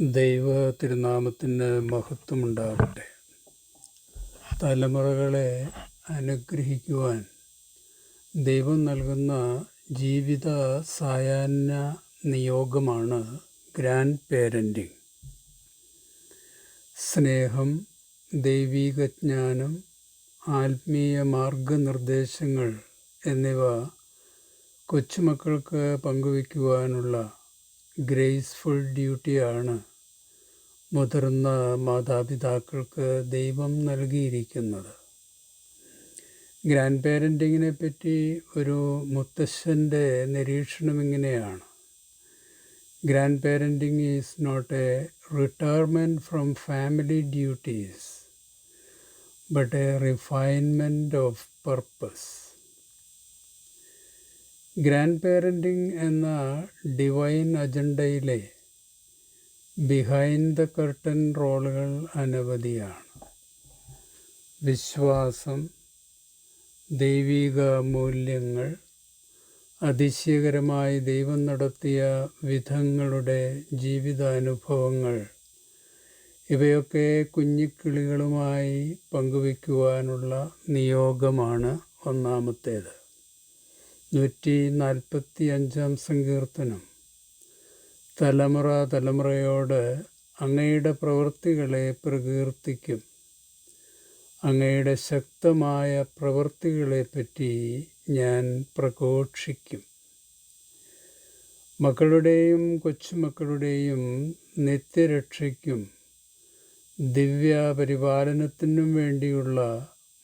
ദൈവ തിരുനാമത്തിന് മഹത്വമുണ്ടാകട്ടെ. തലമുറകളെ അനുഗ്രഹിക്കുവാൻ ദൈവം നൽകുന്ന ജീവിത സായാഹ്ന നിയോഗമാണ് ഗ്രാൻഡ് പേരന്റിങ്. സ്നേഹം ദൈവീക ജ്ഞാനം ആത്മീയ മാർഗനിർദ്ദേശങ്ങൾ എന്നിവ കൊച്ചുമക്കൾക്ക് പങ്കുവയ്ക്കുവാനുള്ള ഗ്രേസ്ഫുൾ ഡ്യൂട്ടിയാണ് മുതിർന്ന മാതാപിതാക്കൾക്ക് ദൈവം നൽകിയിരിക്കുന്നത്. ഗ്രാൻഡ് പേരന്റിങ്ങിനെ പറ്റി ഒരു മുത്തശ്ശന്റെ നിരീക്ഷണം ഇങ്ങനെയാണ്. Grand parenting is not a retirement from family duties but a refinement of purpose. Grandparenting എന്ന ഡിവൈൻ അജണ്ടയിലെ ബിഹൈൻഡ് ദ കർട്ടൻ റോളുകൾ അനവധിയാണ്. വിശ്വാസം ദൈവിക മൂല്യങ്ങൾ അതിശയകരമായി ദൈവം നടത്തിയ വിധങ്ങളുടെ ജീവിതാനുഭവങ്ങൾ ഇവയൊക്കെ കുഞ്ഞിക്കിളികളുമായി പങ്കുവയ്ക്കുവാനുള്ള നിയോഗമാണ് ഒന്നാമത്തേത്. നൂറ്റി നാൽപ്പത്തി അഞ്ചാം സങ്കീർത്തനം. തലമുറ തലമുറയോട് അങ്ങയുടെ പ്രവൃത്തികളെ പ്രകീർത്തിക്കും. അങ്ങയുടെ ശക്തമായ പ്രവൃത്തികളെ പറ്റി ഞാൻ പ്രഘോഷിക്കും. മക്കളുടെയും കൊച്ചുമക്കളുടെയും നിത്യരക്ഷയ്ക്കും ദിവ്യപരിപാലനത്തിനും വേണ്ടിയുള്ള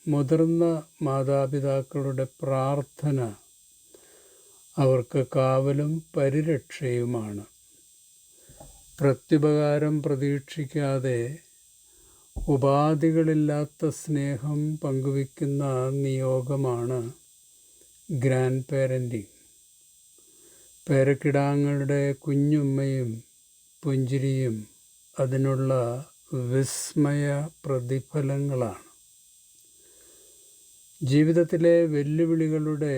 മുതിർന്ന മാതാപിതാക്കളുടെ പ്രാർത്ഥന അവർക്ക് കാവലും പരിരക്ഷയുമാണ്. പ്രത്യുപകാരം പ്രതീക്ഷിക്കാതെ ഉപാധികളില്ലാത്ത സ്നേഹം പങ്കുവയ്ക്കുന്ന നിയോഗമാണ് ഗ്രാൻഡ് പേരന്റിങ് പേരക്കിടാങ്ങളുടെ കുഞ്ഞുമ്മയും പുഞ്ചിരിയും അതിനുള്ള വിസ്മയ പ്രതിഫലങ്ങളാണ്. ജീവിതത്തിലെ വെല്ലുവിളികളുടെ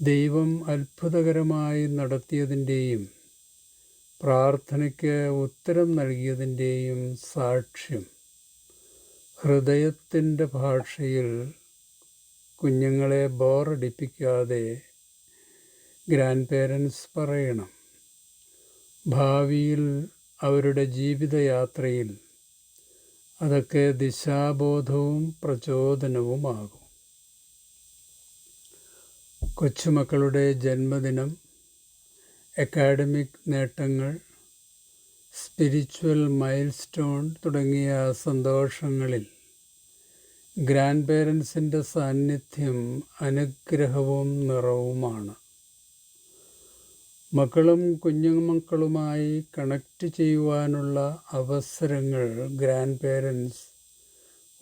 ദൈവം അത്ഭുതകരമായി നടത്തിയതിന്റെയും പ്രാർത്ഥനയ്ക്ക് ഉത്തരം നൽകിയതിന്റെയും സാക്ഷ്യം ഹൃദയത്തിന്റെ ഭാഷയിൽ കുഞ്ഞുങ്ങളെ ബോറടിപ്പിക്കാതെ ഗ്രാൻഡ് പേരൻസ് പറയണം. ഭാവിയിൽ അവരുടെ ജീവിതയാത്രയിൽ അതൊക്കെ ദിശാബോധവും പ്രചോദനവുമാകും. കൊച്ചുമക്കളുടെ ജന്മദിനം അക്കാഡമിക് നേട്ടങ്ങൾ സ്പിരിച്വൽ മൈൽ സ്റ്റോൺ തുടങ്ങിയ സന്തോഷങ്ങളിൽ ഗ്രാൻഡ് പേരൻസിന്റെ സാന്നിധ്യം അനുഗ്രഹവും നിറവുമാണ്. മക്കളും കുഞ്ഞുമക്കളുമായി കണക്റ്റ് ചെയ്യുവാനുള്ള അവസരങ്ങൾ ഗ്രാൻഡ് പേരൻസ്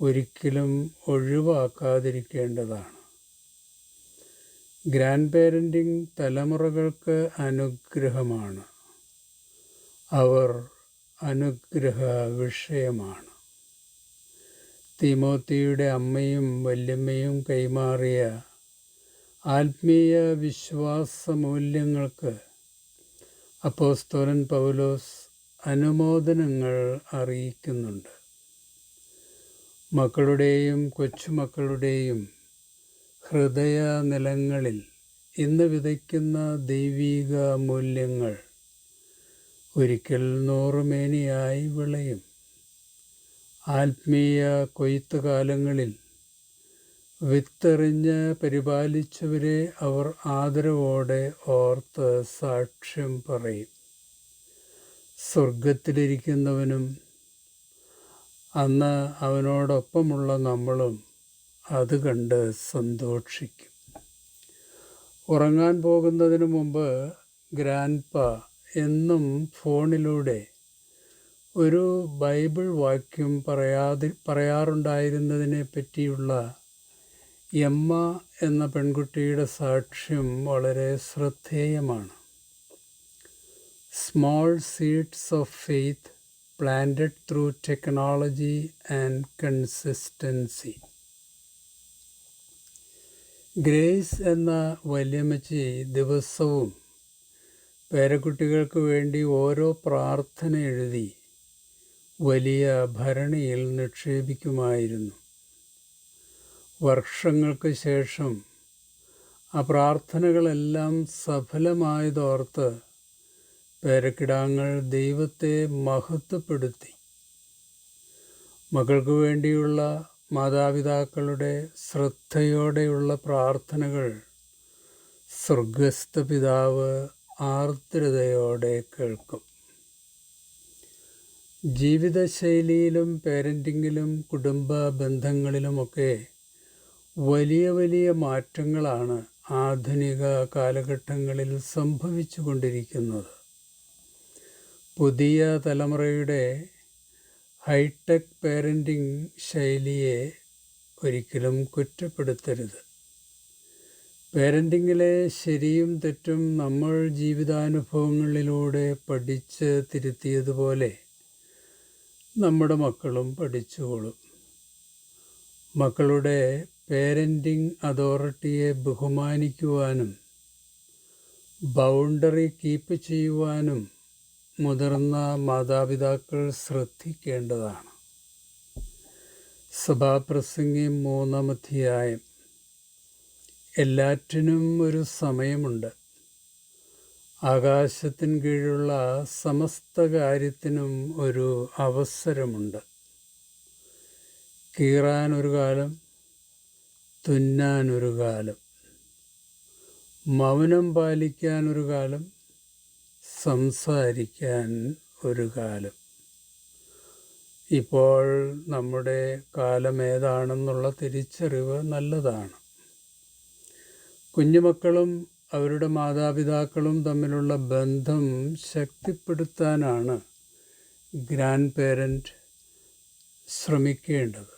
ഒരിക്കലും ഒഴിവാക്കാതിരിക്കേണ്ടതാണ്. ഗ്രാൻഡ് പേരന്റിങ് തലമുറകൾക്ക് അനുഗ്രഹമാണ്. അവർ അനുഗ്രഹ വിഷയമാണ് തിമോത്തിയുടെ അമ്മയും വല്യമ്മയും കൈമാറിയ ആത്മീയ വിശ്വാസ മൂല്യങ്ങൾക്ക് അപ്പോസ്തോലൻ പൗലോസ് അനുമോദനങ്ങൾ അറിയിക്കുന്നുണ്ട്. മക്കളുടെയും കൊച്ചുമക്കളുടെയും ഹൃദയ നിലങ്ങളിൽ ഇന്ന് വിതയ്ക്കുന്ന ദൈവീക മൂല്യങ്ങൾ ഒരിക്കൽ നൂറുമേനിയായി വിളയും. ആത്മീയ കൊയ്ത്തുകാലങ്ങളിൽ വിത്തെറിഞ്ഞ് പരിപാലിച്ചവരെ അവർ ആദരവോടെ ഓർത്ത് സാക്ഷ്യം പറയും. സ്വർഗത്തിലിരിക്കുന്നവനും അന്ന് അവനോടൊപ്പമുള്ള നമ്മളും അത് കണ്ട് സന്തോഷിക്കും. ഉറങ്ങാൻ പോകുന്നതിന് മുമ്പ് ഗ്രാൻഡ്പ എന്നും ഫോണിലൂടെ ഒരു ബൈബിൾ വാക്യം പറയാതി പറയാറുണ്ടായിരുന്നതിനെ പറ്റിയുള്ള എമ്മ എന്ന പെൺകുട്ടിയുടെ സാക്ഷ്യം വളരെ ശ്രദ്ധേയമാണ്. Small seeds of faith planted through technology and consistency. Grace എന്ന വല്യമ്മച്ചി ദിവസവും പേരക്കുട്ടികൾക്ക് വേണ്ടി ഓരോ പ്രാർത്ഥന എഴുതി വലിയ ഭരണിയിൽ നിക്ഷേപിക്കുമായിരുന്നു. വർഷങ്ങൾക്ക് ശേഷം ആ പ്രാർത്ഥനകളെല്ലാം സഫലമായതോർത്ത് പേരക്കിടാങ്ങൾ ദൈവത്തെ മഹത്വപ്പെടുത്തി. മകൾക്ക് വേണ്ടിയുള്ള മാതാപിതാക്കളുടെ ശ്രദ്ധയോടെയുള്ള പ്രാർത്ഥനകൾ സ്വർഗസ്ഥ പിതാവ് ആർദ്രതയോടെ കേൾക്കും. ജീവിതശൈലിയിലും പേരന്റിങ്ങിലും കുടുംബ ബന്ധങ്ങളിലുമൊക്കെ വലിയ വലിയ മാറ്റങ്ങളാണ് ആധുനിക കാലഘട്ടങ്ങളിൽ സംഭവിച്ചു കൊണ്ടിരിക്കുന്നത് പുതിയ തലമുറയുടെ ഹൈടെക് പേരന്റിങ് ശൈലിയെ ഒരിക്കലും കുറ്റപ്പെടുത്തരുത്. പേരന്റിങ്ങിലെ ശരിയും തെറ്റും നമ്മൾ ജീവിതാനുഭവങ്ങളിലൂടെ പഠിച്ച് തിരുത്തിയതുപോലെ നമ്മുടെ മക്കളും പഠിച്ചുകൊള്ളും. മക്കളുടെ പേരന്റിങ് അതോറിറ്റിയെ ബഹുമാനിക്കുവാനും ബൗണ്ടറി കീപ്പ് ചെയ്യുവാനും മുതിർന്ന മാതാപിതാക്കൾ ശ്രദ്ധിക്കേണ്ടതാണ്. സഭാപ്രസംഗി മൂന്നാം അധ്യായം. എല്ലാറ്റിനും ഒരു സമയമുണ്ട്. ആകാശത്തിന് കീഴുള്ള സമസ്ത കാര്യത്തിനും ഒരു അവസരമുണ്ട്. കീറാൻ ഒരു കാലം തുന്നാൻ ഒരു കാലം. മൗനം പാലിക്കാൻ ഒരു കാലം സംസാരിക്കാൻ ഒരു കാലം. ഇപ്പോൾ നമ്മുടെ കാലം ഏതാണെന്നുള്ള തിരിച്ചറിവ് നല്ലതാണ്. കുഞ്ഞുമക്കളും അവരുടെ മാതാപിതാക്കളും തമ്മിലുള്ള ബന്ധം ശക്തിപ്പെടുത്താനാണ് ഗ്രാൻഡ് പേരന്റ് ശ്രമിക്കേണ്ടത്.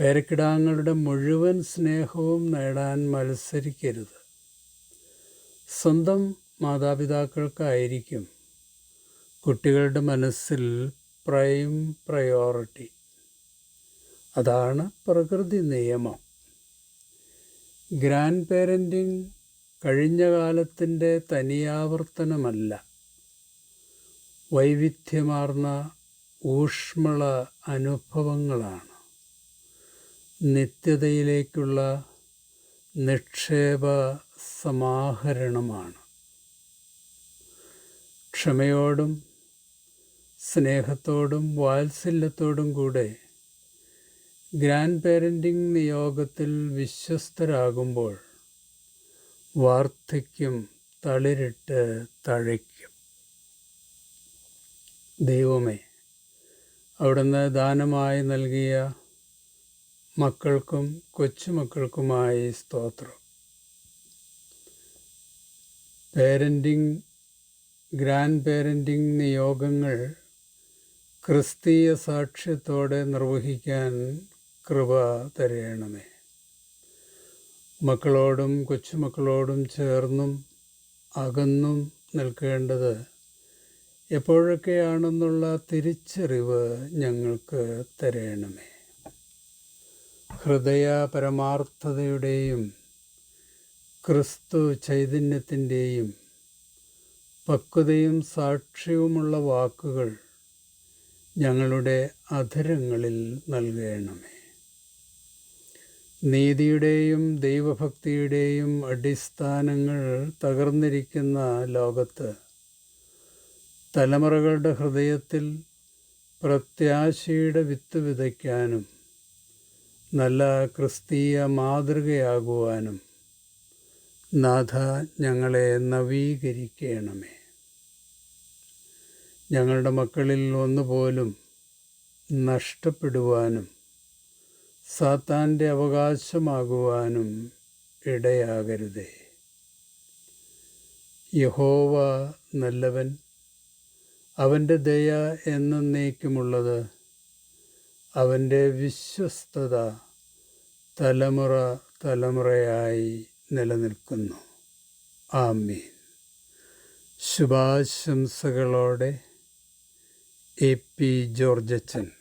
പേരക്കിടാങ്ങളുടെ മുഴുവൻ സ്നേഹവും നേടാൻ മത്സരിക്കരുത്. സ്വന്തം മാതാപിതാക്കൾക്കായിരിക്കും കുട്ടികളുടെ മനസ്സിൽ പ്രൈം പ്രയോറിറ്റി. അതാണ് പ്രകൃതി നിയമം. ഗ്രാൻഡ് പേരന്റിങ് കഴിഞ്ഞ കാലത്തിന്റെ തനിയാവർത്തനമല്ല. വൈവിധ്യമാർന്ന ഊഷ്മള അനുഭവങ്ങളാണ്. നിത്യതയിലേക്കുള്ള നിക്ഷേപ സമാഹരണമാണ്. ക്ഷമയോടും സ്നേഹത്തോടും വാത്സല്യത്തോടും കൂടെ ഗ്രാൻഡ് പേരന്റിംഗ് നിയോഗത്തിൽ വിശ്വസ്തരാകുമ്പോൾ വാർദ്ധക്യം തളിരിട്ട് തഴയ്ക്കും. ദൈവമേ അവിടുന്ന് ദാനമായി നൽകിയ മക്കൾക്കും കൊച്ചുമക്കൾക്കുമായി സ്തോത്രം. പേരന്റിംഗ് ഗ്രാൻഡ് പേരന്റിംഗ് നിയോഗങ്ങൾ ക്രിസ്തീയ സാക്ഷ്യത്തോടെ നിർവഹിക്കാൻ കൃപ തരയണമേ. മക്കളോടും കൊച്ചുമക്കളോടും ചേർന്നും അകന്നും നിൽക്കേണ്ടത് എപ്പോഴൊക്കെയാണെന്നുള്ള തിരിച്ചറിവ് ഞങ്ങൾക്ക് തരയണമേ. ഹൃദയ പരമാർത്ഥതയുടെയും ക്രിസ്തു ചൈതന്യത്തിന്റെയും പക്വതയും സാക്ഷ്യവുമുള്ള വാക്കുകൾ ഞങ്ങളുടെ അധരങ്ങളിൽ നൽകണമേ. നീതിയുടെയും ദൈവഭക്തിയുടെയും അടിസ്ഥാനങ്ങൾ തകർന്നിരിക്കുന്ന ലോകത്ത് തലമുറകളുടെ ഹൃദയത്തിൽ പ്രത്യാശയുടെ വിത്ത് വിതയ്ക്കാനും നല്ല ക്രിസ്തീയ മാതൃകയാകുവാനും നാഥ ഞങ്ങളെ നവീകരിക്കണമേ. ഞങ്ങളുടെ മക്കളിൽ ഒന്ന് പോലും നഷ്ടപ്പെടുവാനും സാത്താന്റെ അവകാശമാകുവാനും ഇടയാകരുതേ. യഹോവ നല്ലവൻ അവന്റെ ദയ എന്നേക്കുമുള്ളത് അവന്റെ വിശ്വസ്തത തലമുറ തലമുറയായി നിലനിൽക്കുന്നു. ആമീൻ. ശുഭാശംസകളോടെ E.P. Georgetin